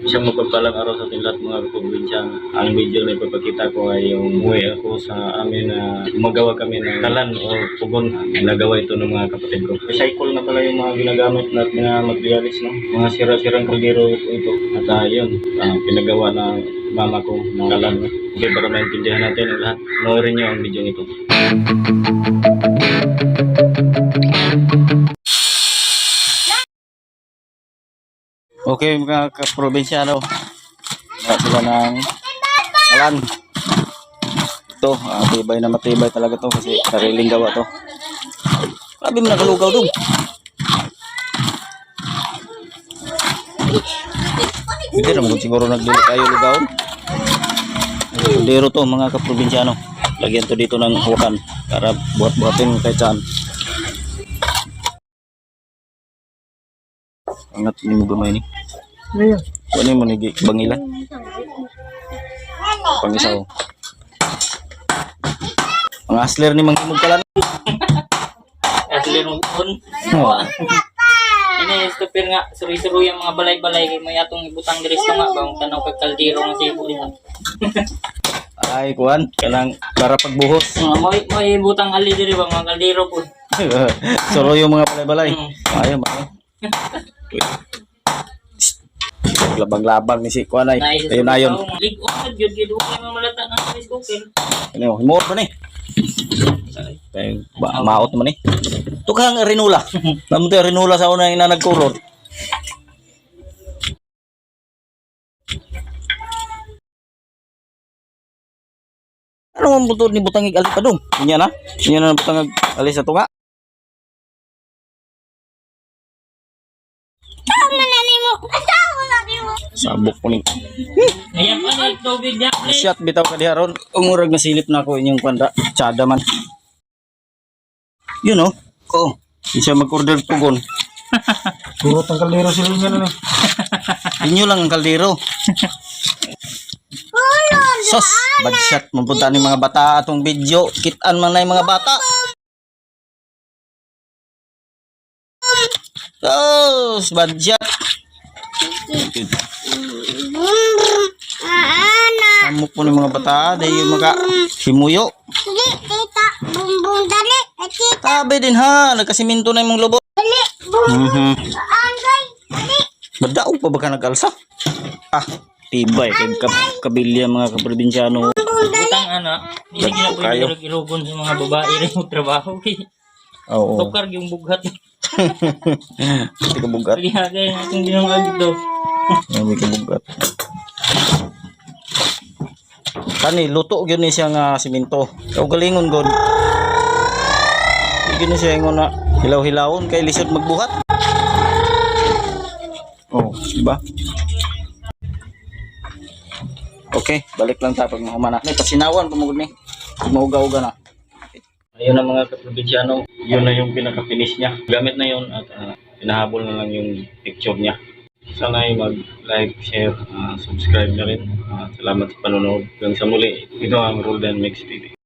Isang mapagpalang araw sa ating lahat mga kaprobinsya. Ang video na ipapakita ko ay yung umuwi ako sa amin na gumagawa kami ng kalan o pugon. Nagawa ito ng mga kapatid ko. Recycle na pala yung mga ginagamit na mga materialis, no? Mga sira-sirang kaldero ito. At ah, yun, ah, pinagawa ng mama ko ng kalan. Okay, para maintindihan natin ang lahat. Noorin niyo ang video ito. Okay mga kaprobinsyano. Wala sila ng alan. Ito, ah, tibay na matibay talaga to kasi sariling gawa to. Grabe mo nakalugaw dong. Hindi naman siguro nagdili kayo lugaw. Dero to mga kaprobinsyano. Lagyan to dito ng huwakan para buhat-buhatin kahit saan. Angat ni mo gamay ni. Ngayon. Ano mo nigi bangilan? Pangisaw. Ang asler ni manghimog pala. Asli nung kun. Oh. Ini stupir nga suri-suri yung mga balay-balay kay may atong ibutang diri sa nga bang tanaw kay kaldero nga buli Ay, kuan, kanang para pagbuhos. Mga mo mo ibutang ali diri ba mga kaldero po. Solo yung mga balay-balay. Mm. Ayaw, ayaw. Labang-labang ni si kuan ay. Nice. Ayun ayon. Lig on gyud gyud okay mga malata ng rice cooker. Ano, himot pa ni. Kay ba maot man ni. Tukang rinula. Namun tayo rinula sa una ina nagkurot. Ano ang buto ni butangig ali pa? Inya na? Inya na butangig ali sa tunga? Sabok ko ni. Ayan pa ni tubig dia. Shot bitaw ka diha ron. Umurag na silip na ako inyong kwanda. Tsada man. Yun oh. Oo. Di siya mag-order pugon. Puro tang kaldero sila niya na. Inyo lang ang kaldero. Sos, bad shot. Mapunta ni mga bata atong video. Kitaan man na yung mga bata. Sos, bad shot. Amo po ni mga bata. Dahil yung mga himuyo. Dali, tita. Bumbong dali. Ay, tita. Tabi din ha. Nagkasiminto na yung mga lubot. Dali. Bum. Mhm. Angay. Dali. Badao pa ba ka nag-alsa? Ah, tibay. Kay kab kabilya mga kaprobinsyano. Butang ana. Hindi gina Kayo. pwede irugon sa mga babae rin mo trabaho kay Oo. tukar yung bughat. Hindi ka bugat. Itong ginamagit daw. Hindi ka bugat. Kani, luto yun ni siya nga siminto. Ikaw galingon god. Hindi siya ingon na hilaw-hilawon kay lisod magbuhat. Oh, diba? Okay, balik lang ta pag mahumana. May pasinawan pamugod ni. Mauga-uga na. Ayun ang mga kaprobinsyano, yun na yung pinaka-finish niya. Gamit na yun at ah, pinahabol na lang yung picture niya. Sana mag-like, share, ah, subscribe na rin. Ah, salamat sa panonood. Hanggang sa muli, ito ang Roldan Mix TV.